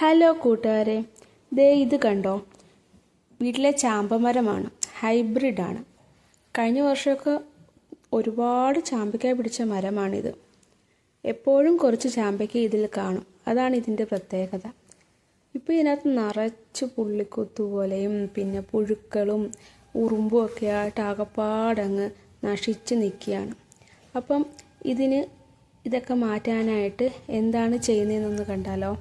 Hello കൂട്ടുകാരെ. ദേ ഇത് കണ്ടോ? വീട്ടിലെ ചാമ്പമരമാണ്. ഹൈബ്രിഡാണ്. കഴിഞ്ഞ വർഷമൊക്കെ ഒരുപാട് ചാമ്പയ്ക്ക പിടിച്ച മരമാണിത്. എപ്പോഴും കുറച്ച് ചാമ്പയ്ക്ക ഇതിൽ കാണും. അതാണ് ഇതിന്റെ പ്രത്യേകത. ഇപ്പോൾ ഇതിനകത്ത് നിറച്ച് പുള്ളിക്കുത്തു പോലെയും പിന്നെ പുഴുക്കളും ഉറുമ്പും ഒക്കെ ആയിട്ട് ആകപ്പാടങ്ങ് നശിച്ച് നിൽക്കുകയാണ്. അപ്പം ഇതിന് ഇതൊക്കെ മാറ്റാനായിട്ട് എന്താണ് ചെയ്യുന്നതെന്നൊന്ന് കണ്ടാലോ?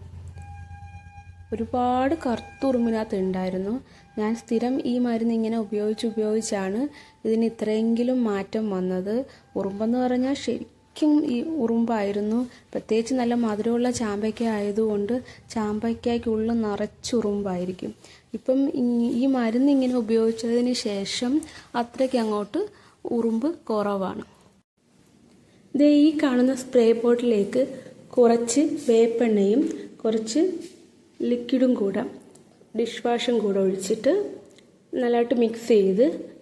ഒരുപാട് കറുത്തുറുമ്പിനകത്ത് ഉണ്ടായിരുന്നു ഞാൻ സ്ഥിരം ഈ മരുന്ന് ഇങ്ങനെ ഉപയോഗിച്ച് ഉപയോഗിച്ചാണ് ഇതിന് ഇത്രയെങ്കിലും മാറ്റം വന്നത്. ഉറുമ്പെന്ന് പറഞ്ഞാൽ ശരിക്കും ഈ ഉറുമ്പായിരുന്നു. പ്രത്യേകിച്ച് നല്ല മധുരമുള്ള ചാമ്പയ്ക്ക ആയതുകൊണ്ട് ചാമ്പയ്ക്കയ്ക്കുള്ളിൽ നിറച്ചുറുമ്പായിരിക്കും ഇപ്പം ഈ മരുന്ന് ഇങ്ങനെ ഉപയോഗിച്ചതിന് ശേഷം അത്രയ്ക്ക് അങ്ങോട്ട് ഉറുമ്പ് കുറവാണ്. ഇത് ഈ കാണുന്ന സ്പ്രേ ബോട്ടിലേക്ക് കുറച്ച് വേപ്പെണ്ണയും കുറച്ച് ലിക്വിഡും കൂടെ ഡിഷ് വാഷും കൂടെ ഒഴിച്ചിട്ട് നല്ലതായിട്ട് മിക്സ് ചെയ്ത്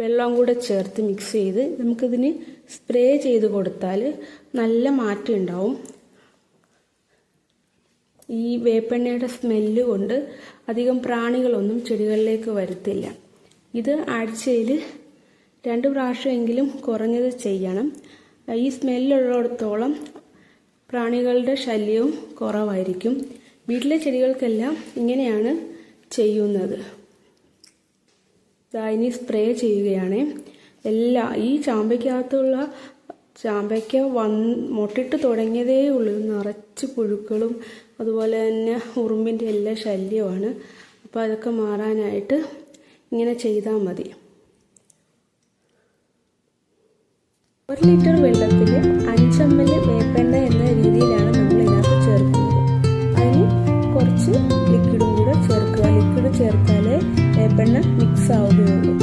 വെള്ളം കൂടെ ചേർത്ത് മിക്സ് ചെയ്ത് നമുക്കിതിന് സ്പ്രേ ചെയ്ത് കൊടുത്താൽ നല്ല മാറ്റം ഉണ്ടാവും. ഈ വേപ്പെണ്ണയുടെ സ്മെല്ല് കൊണ്ട് അധികം പ്രാണികളൊന്നും ചെടികളിലേക്ക് വരുത്തില്ല. ഇത് ആഴ്ചയിൽ രണ്ട് പ്രാവശ്യമെങ്കിലും കുറഞ്ഞത് ചെയ്യണം. ഈ സ്മെല്ലുള്ളിടത്തോളം പ്രാണികളുടെ ശല്യവും കുറവായിരിക്കും. വീട്ടിലെ ചെടികൾക്കെല്ലാം ഇങ്ങനെയാണ് ചെയ്യുന്നത്. ഇനി സ്പ്രേ ചെയ്യുകയാണ്. എല്ലാ ഈ ചാമ്പയ്ക്കകത്തുള്ള ചാമ്പയ്ക്ക വന്ന് മുട്ടിട്ട് തുടങ്ങിയതേ ഉള്ളൂ. നിറച്ച് പുഴുക്കളും അതുപോലെ തന്നെ ഉറുമ്പിന്റെ എല്ലാ ശല്യമാണ് അപ്പോൾ അതൊക്കെ മാറാനായിട്ട് ഇങ്ങനെ ചെയ്താൽ മതി. ഒരു ലിറ്റർ വെള്ളത്തിൽ അഞ്ച് വേപ്പെണ്ണ എന്ന രീതിയിലാണ് ചേർത്താലേ വേപ്പെണ്ണ മിക്സ് ആവുകയുള്ളൂ.